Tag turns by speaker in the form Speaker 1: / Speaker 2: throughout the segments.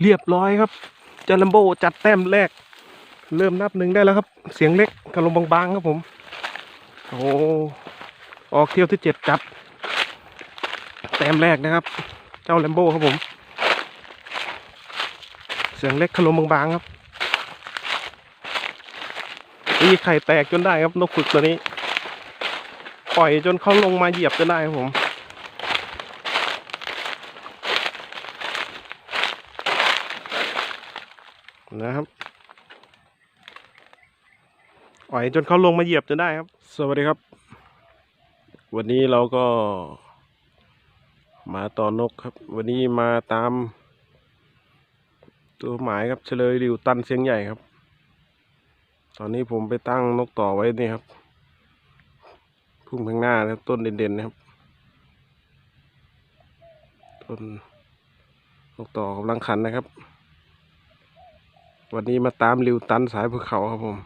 Speaker 1: เรียบร้อยครับเจาลัมโบจัดแต้มแรก เริ่มนับหนึ่งได้แล้วครับ เสียงเล็กกระลมบางๆครับผม โอ้ออกเที่ยวที่เจ็ดจัดแต้มแรกนะครับ เจ้าแลมโบครับผม เสียงเล็กขลมบางๆครับตีไข่แตกจนได้ครับนกฝึกตัวนี้ ปล่อยจนเขาลงมาเหยียบจนได้ครับผม นะครับปล่อยจนเขาลงมาเหยียบจนได้ครับ สวัสดีครับ วันนี้เราก็ มาต่อนกครับ วันนี้มาตาม ตัวหมายครับเฉลยริวตันเสียงใหญ่ครับ ตอนนี้ผมไปตั้งนกต่อไว้นี่ครับพุ่งข้างหน้านะครับต้นเด่นๆนะครับ ต้นนกต่อกำลังขันนะครับ วันนี้มาตามริวตันสายภูเขาครับผม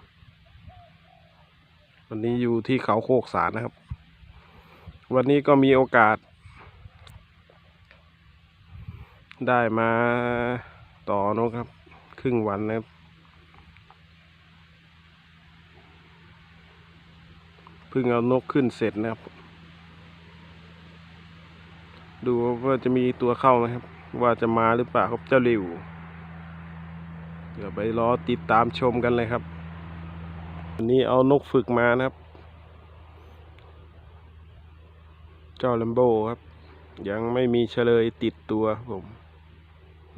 Speaker 1: วันนี้อยู่ที่เขาโคกสารนะครับ วันนี้ก็มีโอกาส ได้มาต่อนกครับ ครึ่งวันนะครับเพิ่งเอานกขึ้นเสร็จนะครับ ดูว่าจะมีตัวเข้าไหมครับ ว่าจะมาหรือเปล่าครับเจ้าริว เดี๋ยวไปรอติดตามชมกันเลยครับวันนี้เอานกฝึกมานะครับ เจ้าลัมโบครับ ยังไม่มีเฉลยติดตัวผม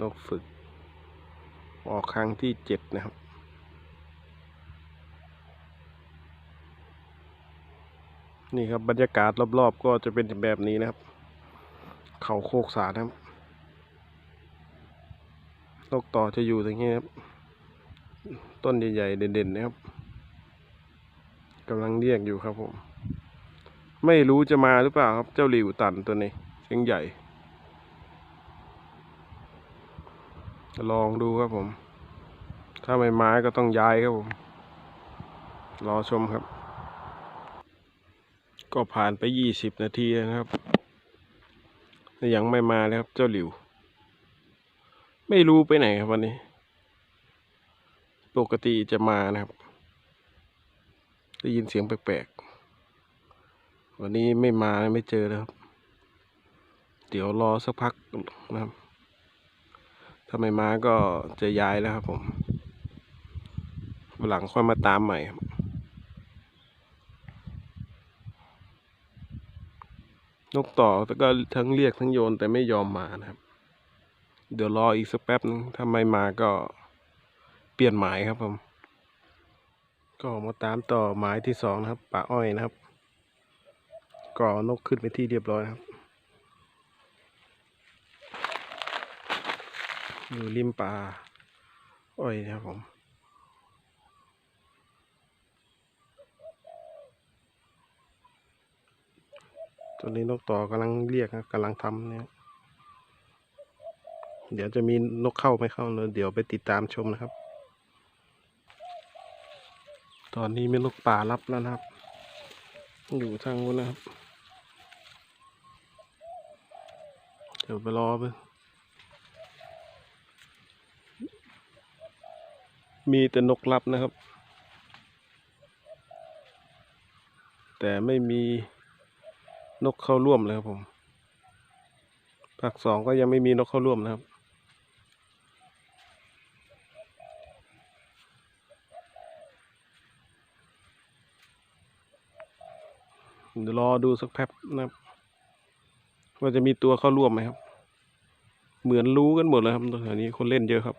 Speaker 1: นกฝึก ออกครั้งที่เจ็ดนะครับนี่ครับบรรยากาศรอบๆ ก็จะเป็นแบบนี้นะครับ เขาโคกสารนะครับนกต่อจะอยู่ตรงนี้ครับ ต้นใหญ่ๆเด่นๆนะครับกำลังเรียกอยู่ครับผม ไม่รู้จะมาหรือเปล่าครับเจ้าหลิวตันตัวนี้เสียงใหญ่ลองดูครับผม ถ้าไม่มาก็ต้องย้ายครับผม รอชมครับ ก็ผ่านไปยี่สิบนาทีนะครับ ยังไม่มาเลยครับเจ้าหลิว ไม่รู้ไปไหนครับวันนี้ ปกติจะมานะครับ ได้ยินเสียงแปลกๆ วันนี้ไม่มาไม่เจอแล้วครับ เดี๋ยวรอสักพักนะครับ ถ้าไม่มาก็จะย้ายแล้วครับผมหลังค่อยมาตามใหม่ครับนกต่อแต่ก็ทั้งเรียกทั้งโยนแต่ไม่ยอมมานะครับ เดี๋ยวรออีกสักแป๊บนึงถ้าไม่มาก็ เปลี่ยนหมายครับผม ก็มาตามต่อหมายที่สองนะครับป่าอ้อยนะครับก็เอนกขึ้นไปที่เรียบร้อยครับ อยู่ริมป่าอ้อยนะครับผมตอนนี้นกต่อกำลังเรียกครับกำลังทำเนี่ย เดี๋ยวจะมีนกเข้าไม่เข้าเลยเดี๋ยวไปติดตามชมนะครับ ตอนนี้มีนกป่ารับแล้วนะครับ อยู่ทางนู้นนะครับ เดี๋ยวไปรอไปมีแต่นกรับนะครับ แต่ไม่มีนกเข้าร่วมเลยครับผมภาคสองก็ยังไม่มีนกเข้าร่วมนะครับ เดี๋ยวรอดูสักแป๊บนะครับ ว่าจะมีตัวเข้าร่วมไหมครับ เหมือนรู้กันหมดเลยครับตอนนี้คนเล่นเยอะครับ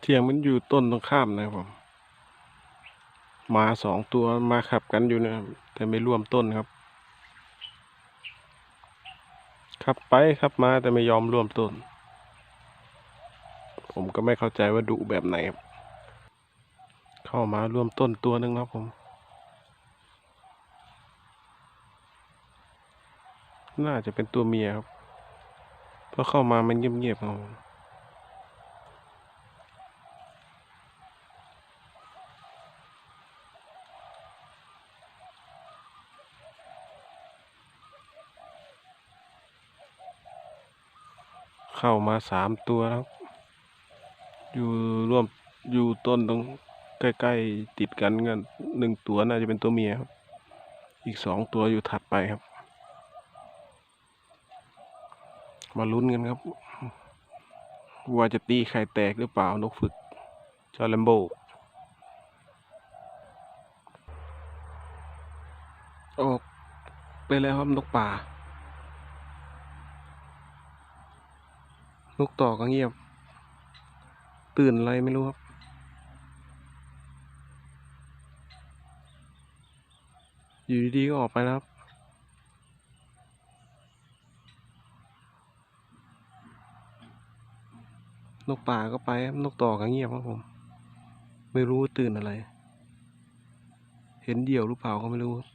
Speaker 1: เทียงมันอยู่ต้นตรงข้ามนะครับผมมาสองตัวมาขับกันอยู่นะครับแต่ไม่ร่วมต้นครับ ขับไปขับมาแต่ไม่ยอมร่วมต้น ผมก็ไม่เข้าใจว่าดุแบบไหนครับเข้ามาร่วมต้นตัวนึงครับผม น่าจะเป็นตัวเมียครับเพราะเข้ามามันเงียบๆครับเข้ามาสามตัวแล้ว อยู่ร่วมอยู่ต้นตรงใกล้ๆติดกันกันหนึ่งตัวน่าจะเป็นตัวเมียครับ อีกสองตัวอยู่ถัดไปครับ มาลุ้นกันครับ ว่าจะตีไข่แตกหรือเปล่านกฝึกจอร์แลมโบออกไปแล้วครับนกป่า นกต่อก็เงียบ ตื่นอะไรไม่รู้ครับ อยู่ดีๆก็ออกไปแล้วครับนกป่าก็ไปครับนกต่อก็เงียบครับผม ไม่รู้ตื่นอะไร เห็นเดี่ยวหรือเปล่าก็ไม่รู้ครับ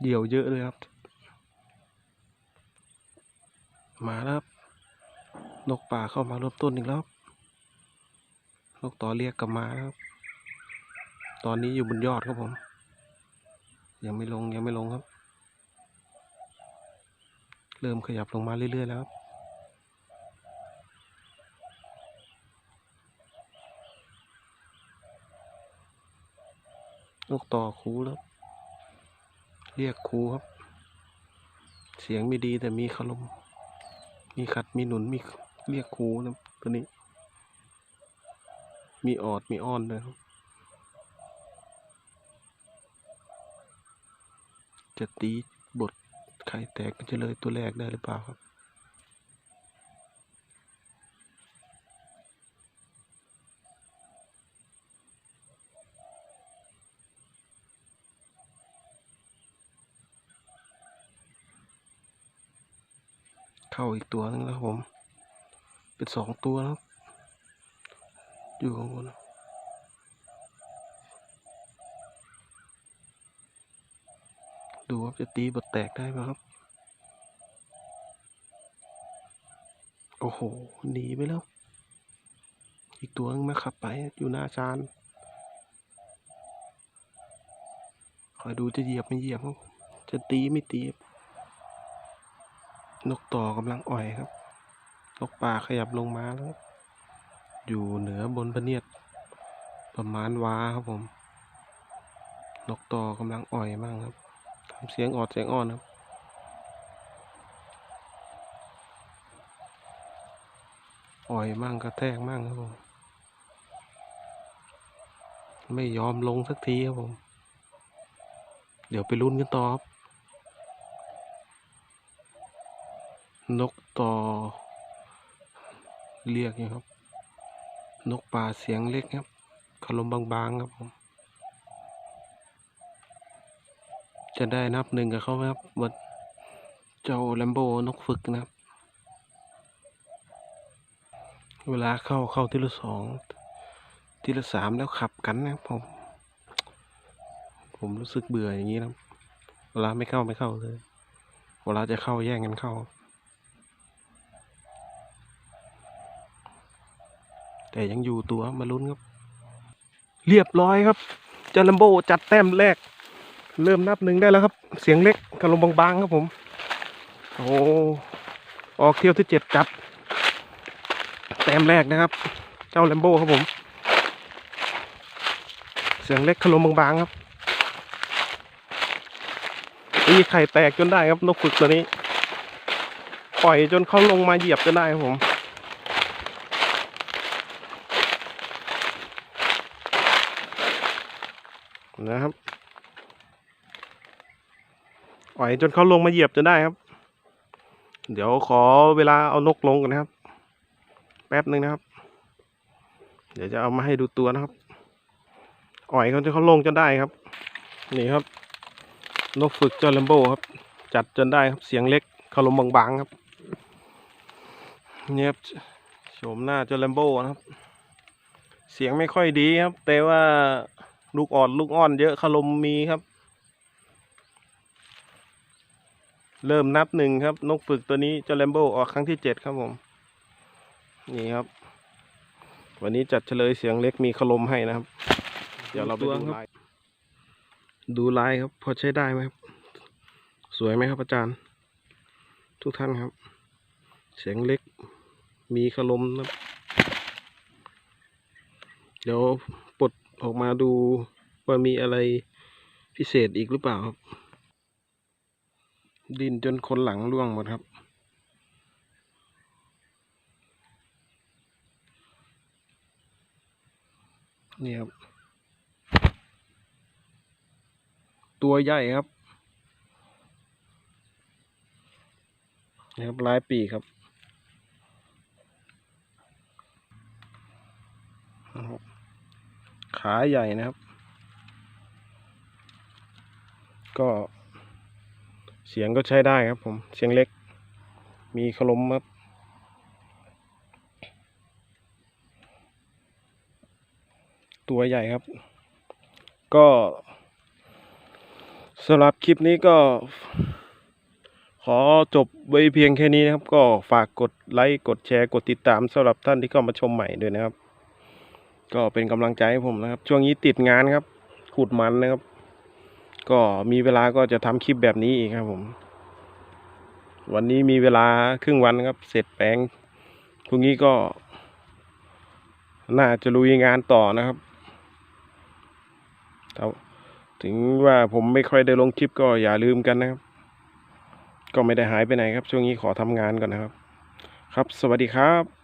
Speaker 1: เดี่ยวเยอะเลยครับ มาแล้วครับ นกป่าเข้ามารวมต้นอีกแล้วครับนกต่อเรียกกลับมาแล้วครับ ตอนนี้อยู่บนยอดครับผม ยังไม่ลงยังไม่ลงครับ เริ่มขยับลงมาเรื่อยๆแล้วครับนกต่อคูแล้ว เรียกครูครับ เสียงไม่ดีแต่มีคารม มีขัดมีหนุนมีเรียกครูนะตัวนี้ มีออดมีอ้อนด้วยครับจะตีบทไข่แตกมันจะเลยตัวแรกได้หรือเปล่าครับ เข้าอีกตัวนึงแล้วผม เป็นสองตัวแล้วครับ อยู่ข้างบนดูว่าจะตีบทแตกได้ไหมครับ โอ้โห หนีไปแล้ว อีกตัวนึงมาขับไป อยู่หน้าจานคอยดูจะเหยียบไม่เหยียบครับจะตีไม่ตี นกต่อกำลังอ่อยครับ นกป่าขยับลงมาแล้ว อยู่เหนือบนพเนียด ประมาณวาครับผม นกต่อกำลังอ่อยมากครับทำเสียงออดเสียงอ่อนครับอ่อยมั่งกระแทกมั่งครับผม ไม่ยอมลงสักทีครับผม เดี๋ยวไปลุ้นกันต่อครับ นกต่อ เรียกอยู่ครับ นกป่าเสียงเล็กครับคารมบางๆครับผม จะได้นับหนึ่งกับเขาไหมครับบนเจ้าแลมโบนกฝึกนะครับ เวลาเข้าเข้าทีละสองทีละสามแล้วขับกันนะครับผม ผมรู้สึกเบื่ออย่างนี้นะเวลาไม่เข้าไม่เข้าเลย เวลาจะเข้าแย่งกันเข้า แต่ยังอยู่ตัวมาลุ้นครับ เรียบร้อยครับจาลัมโบจัดแต้มแรก เริ่มนับหนึ่งได้แล้วครับ เสียงเล็กกระลมบางๆครับผม โอ้ออกเที่ยวที่เจ็ดจัด แต้มแรกนะครับ เจ้าแลมโบครับผม เสียงเล็กขลมบางๆครับตีไข่แตกจนได้ครับนกฝึกตัวนี้ ปล่อยจนเขาลงมาเหยียบจนได้ครับผม นะครับปล่อยจนเขาลงมาเหยียบจนได้ครับ เดี๋ยวขอเวลาเอานกลงกันนะครับ แป๊บหนึ่งนะครับ เดี๋ยวจะเอามาให้ดูตัวนะครับอ่อยเขาจนเขาลงจนได้ครับ นี่ครับ นกฝึกจอร์แลมโบครับ จัดจนได้ครับเสียงเล็กคารมบางๆครับเนี่ยครับโฉมหน้าจอร์แลมโบนะครับ เสียงไม่ค่อยดีครับ แต่ว่า ลูกอ่อนลูกอ้อนเยอะคารมมีครับ เริ่มนับหนึ่งครับ นกฝึกตัวนี้จอร์แลมโบออกครั้งที่เจ็ดครับผม นี่ครับ วันนี้จัดเฉลยเสียงเล็กมีคารมให้นะครับ เดี๋ยวเราไปดูลายดูลายครับ พอใช้ได้ไหมครับ สวยไหมครับอาจารย์ ทุกท่านครับ เสียงเล็กมีขลมนะครับเดี๋ยวปลด ออกมาดูว่ามีอะไรพิเศษอีกหรือเปล่าครับ ดินจนคนหลังร่วงหมดครับ นี่ครับ ตัวใหญ่ครับนี่ครับลายปีกครับ ขาใหญ่นะครับ ก็เสียงก็ใช้ได้ครับผม เสียงเล็ก มีขลมครับ ตัวใหญ่ครับ ก็สำหรับคลิปนี้ก็ขอจบไว้เพียงแค่นี้นะครับ ก็ฝากกดไลค์ กดแชร์ กดติดตามสำหรับท่านที่เข้ามาชมใหม่ด้วยนะครับ ก็เป็นกำลังใจให้ผมนะครับ ช่วงนี้ติดงานครับ ขุดมันนะครับ ก็มีเวลาก็จะทำคลิปแบบนี้อีกครับผม วันนี้มีเวลาครึ่งวันครับ เสร็จแปลงพรุ่งนี้ก็ น่าจะลุยงานต่อนะครับถึงว่าผมไม่ค่อยได้ลงคลิปก็อย่าลืมกันนะครับ ก็ไม่ได้หายไปไหนครับ ช่วงนี้ขอทำงานก่อนนะครับ ครับ สวัสดีครับ